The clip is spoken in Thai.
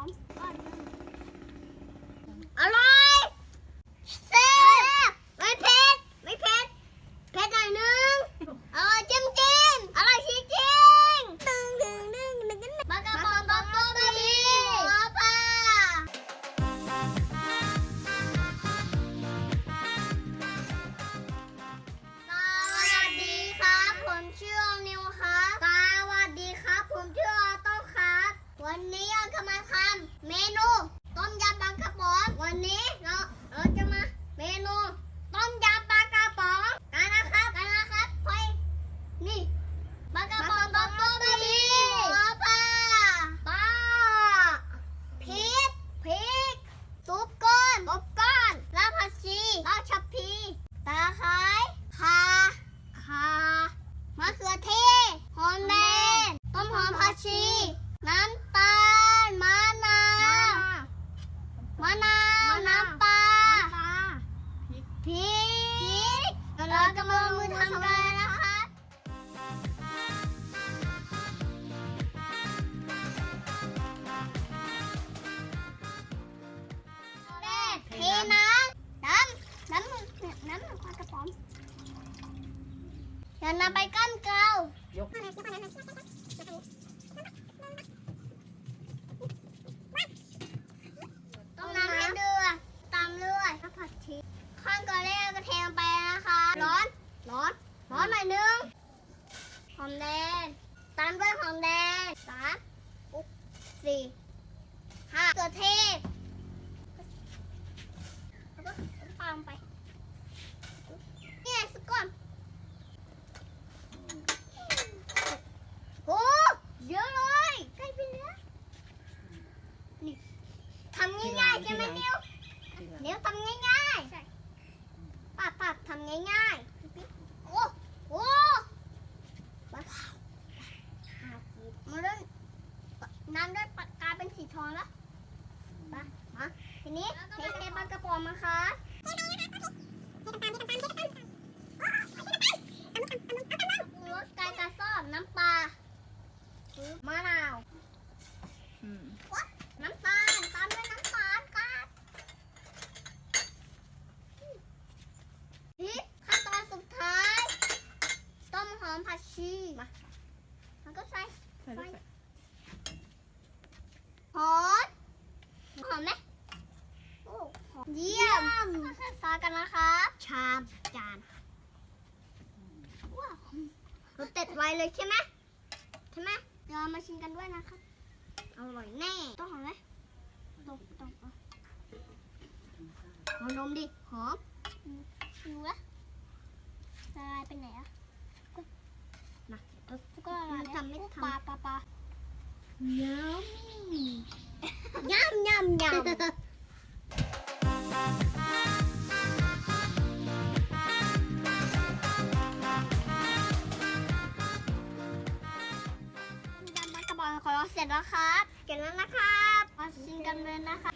อมอ อย่านำไปกั้นเกลายกต้องน้ำให้เดือดตามเรื่อยแล้วผัดชีขั้นก่อนแรกก็เทลงไปนะคะ ร้อน ร้อน ร้อนหน่อยนึง หอมแดง ตามด้วยหอมแดงสามสี่ห้าเกลือเทศ แล้วก็ตามไปนี่ไงสักก่อนโอ้เยอะเลยใกล้ไปแล้วนี่ทำง่ายๆใช่ไหมนิว เดี๋ยวทำง่ายๆปัดปัดทำง่ายๆ โอ้โอ้มามาเล่น น้ำได้ปากกาเป็นสีทองแล้วมามาทีนี้เทเทปลากระป๋องมาค่ะรสไก่กระซ่อมน้ำปลามะนาวน้ำตาลตามด้วยน้ำตาลครับพริกขั้นตอนสุดท้าย ต้มหอมผัดชีมาแล้วก็ใส่ หอมหอมไหมโอ้หอมเยี่ยมซากันนะครับ ชามจานว้าวเราเต็ดไวเลยใช่ไหมใช่ไหมเดี๋ยวเรามาชิมกันด้วยนะครับอร่อยแน่ ต้องหอมไหมต้องต้องเอาลองดมดิ หอมอืมดูละละลายไปไหนอะก็มาเอาก็ละลายทำไม่ทำปลาปลาปลาย้ำ ย้ำย้ำย้ำยำมันกระบอกของเราเสร็จแล้วครับ เสร็จแล้วนะครับมาชิมกันเลยนะคะ